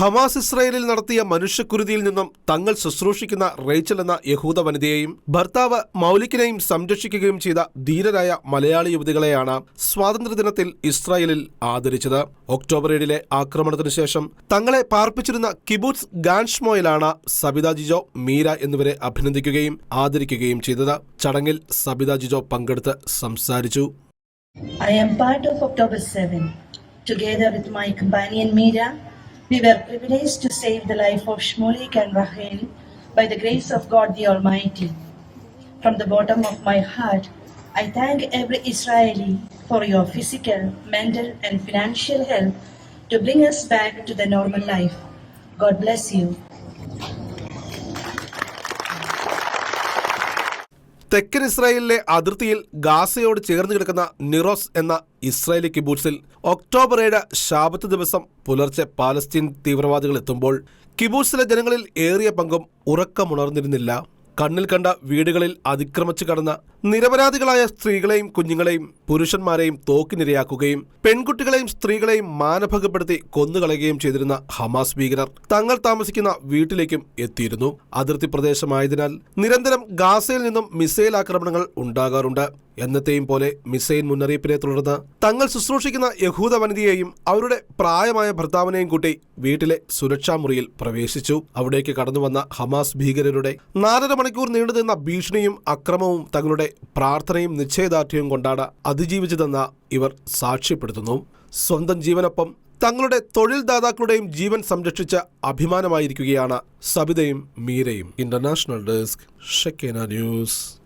Hamas ഇസ്രയേലിൽ നടത്തിയ മനുഷ്യക്കുരുതിയിൽ നിന്നും തങ്ങൾ ശുശ്രൂഷിക്കുന്ന റേച്ചൽ എന്ന യഹൂദ വനിതയെയും ഭർത്താവ് മൗലിക്കിനെയും സംരക്ഷിക്കുകയും ചെയ്ത ധീരരായ മലയാളി യുവതികളെയാണ് സ്വാതന്ത്ര്യദിനത്തിൽ ഇസ്രായേലിൽ ആദരിച്ചത് ഒക്ടോബർ ഏഴിലെ ആക്രമണത്തിന് ശേഷം തങ്ങളെ പാർപ്പിച്ചിരുന്ന കിബൂസ് ഗാൻഷ്മോയിലാണ് സബിത ജിജോ മീര എന്നിവരെ അഭിനന്ദിക്കുകയും ആദരിക്കുകയും ചെയ്തത് ചടങ്ങിൽ സബിത ജിജോ പങ്കെടുത്ത് സംസാരിച്ചു I am part of October 7. Together with my companion Mira, we were privileged to save the life of Shmolik and Rahel by the grace of God the Almighty. From the bottom of my heart, I thank every Israeli for your physical, mental, and financial help to bring us back to the normal life. God bless you. തെക്കൻ ഇസ്രായേലിലെ അതിർത്തിയിൽ ഗാസയോട് ചേർന്ന് കിടക്കുന്ന നിറോസ് എന്ന Israeli കിബൂട്സിൽ October ഏഴ് Shabbat ദിവസം പുലർച്ചെ Palestine തീവ്രവാദികൾ എത്തുമ്പോൾ കിബൂട്സിലെ ജനങ്ങളിൽ ഏറിയ പങ്കും ഉറക്കമുണർന്നിരുന്നില്ല. കണ്ണിൽ കണ്ട വീടുകളിൽ അതിക്രമിച്ചു കടന്ന നിരപരാധികളായ സ്ത്രീകളെയും കുഞ്ഞുങ്ങളെയും പുരുഷന്മാരെയും തോക്കിനിരയാക്കുകയും പെൺകുട്ടികളെയും സ്ത്രീകളെയും മാനഭംഗപ്പെടുത്തി കൊന്നുകളയുകയും ചെയ്തിരുന്ന ഹമാസ് ഭീകരർ തങ്ങൾ താമസിക്കുന്ന വീട്ടിലേക്കും എത്തിയിരുന്നു. അതിർത്തി പ്രദേശമായതിനാൽ നിരന്തരം ഗാസയിൽ നിന്നും മിസൈൽ ആക്രമണങ്ങൾ ഉണ്ടാകാറുണ്ട്. എന്നത്തെയും പോലെ മിസൈൽ മുന്നറിയിപ്പിനെ തുടർന്ന് തങ്ങൾ ശുശ്രൂഷിക്കുന്ന യഹൂദ വനിതയെയും അവരുടെ പ്രായമായ ഭർത്താവിനെയും കൂട്ടി വീട്ടിലെ സുരക്ഷാ മുറിയിൽ പ്രവേശിച്ചു. അവിടേക്ക് കടന്നുവന്ന ഹമാസ് ഭീകരരുടെ നാലര മണിക്കൂർ നീണ്ടുനിന്ന ഭീഷണിയും അക്രമവും തങ്ങളുടെ പ്രാർത്ഥനയും നിശ്ചയദാർഢ്യവും കൊണ്ടാണ് അതിജീവിച്ചതെന്ന ഇവർ സാക്ഷ്യപ്പെടുത്തുന്നു. സ്വന്തം ജീവനൊപ്പം തങ്ങളുടെ തൊഴിൽ ദാതാക്കളുടെയും ജീവൻ സംരക്ഷിച്ച അഭിമാനമായിരിക്കുകയാണ് സബിതയും മീരയും. International desk Shakeena news.